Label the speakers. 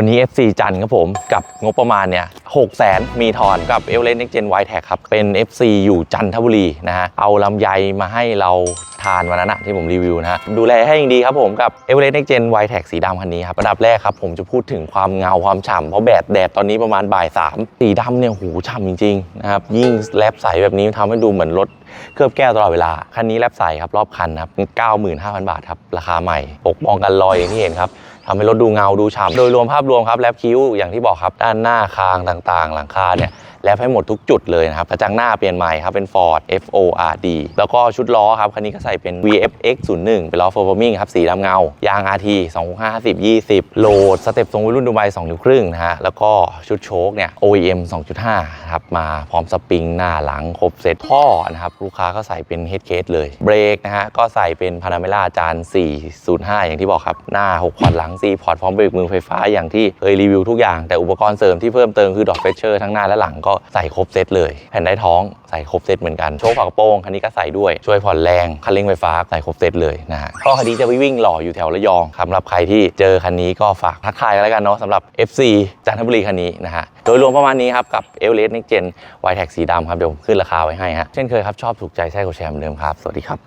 Speaker 1: วันนี้ FC จันครับผม กับงบประมาณเนี่ยหกแสนมีทอนกับเอเวอเรสต์เน็กเจนไวแท็กครับ เป็น FC อยู่จันทบุรีนะฮะ เอาลำไยมาให้เราทานวันนั้นนะที่ผมรีวิวนะฮะ ดูแลให้อย่างดีครับผมกับเอเวอเรสต์เน็กเจนไวแท็กสีดำคันนี้ครับอันดับแรกครับผมจะพูดถึงความเงาความฉ่ำเพราะแดดแดดตอนนี้ประมาณบ่ายสามสีดำเนี่ยหูฉ่ำจริงๆนะครับ ยิ่งแลบใสแบบนี้ทำให้ดูเหมือนรถเคลือบแก้วตลอดเวลา คันนี้แลบใสครับรอบคันครับ 95,000 บาทครับ ราคาใหม่ ปกป้องกันรอยอย่างที่เห็นครับ ทำให้รถดูเงาดูฉ่ำโดยรวมภาพรวมครับแลบคิ้วอย่างที่บอกครับด้านหน้าคางต่างๆ หลังคาเนี่ย แลบให้หมดทุกจุดเลยนะครับกระจังหน้าเปลี่ยนใหม่ครับเป็น Ford F O R D แล้วก็ชุดล้อครับคันนี้ก็ใส่เป็น VFX 01เป็นล้อ forming ครับสีดำเงา ยาง RT 265 20 โหลดสเต็ปทรงวัยรุ่นดูไบ2นิ้วครึ่งนะฮะแล้วก็ชุดโชคเนี่ย OEM 2.5ครับมาพร้อมสปริงหน้าหลังครบเสร็จท่อนะครับลูกค้าก็ใส่เป็นเฮดเคสเลยเบรกนะฮะก็ใส่เป็นพานาเมล่าจาน 405 อย่างที่บอกครับหน้า 6 พอร์ตหลัง 4 พอร์ตพร้อมเบรกมือไฟฟ้าอย่างที่เคยรีวิวทุกอย่างแต่อุปกรณ์เสริมที่เพิ่มเติมคือดอกเฟเชอร์ทั้งหน้าและหลังก็ใส่ครบเซตเลย แผ่นได้ท้องใส่ครบเซตเหมือนกัน โชว์ฝากระโปรงคันนี้ก็ใส่ด้วย ช่วยผ่อนแรงคันเร่งไฟฟ้าใส่ครบเซตเลยนะฮะก็คันนี้จะไปวิ่งหล่ออยู่แถวระยองสำหรับใครที่เจอคันนี้ก็ฝากทักทายกันแล้วกันเนาะสำหรับ FC จันทบุรีคันนี้นะฮะโดยรวมประมาณนี้ครับกับเอลเลสนิกเจนไวแท็กสีดำครับเดี๋ยวผมขึ้นราคาไว้ให้ฮะเช่นเคยครับชอบถูกใจใช่กดแชร์เหมือนเดิมครับสวัสดีครับ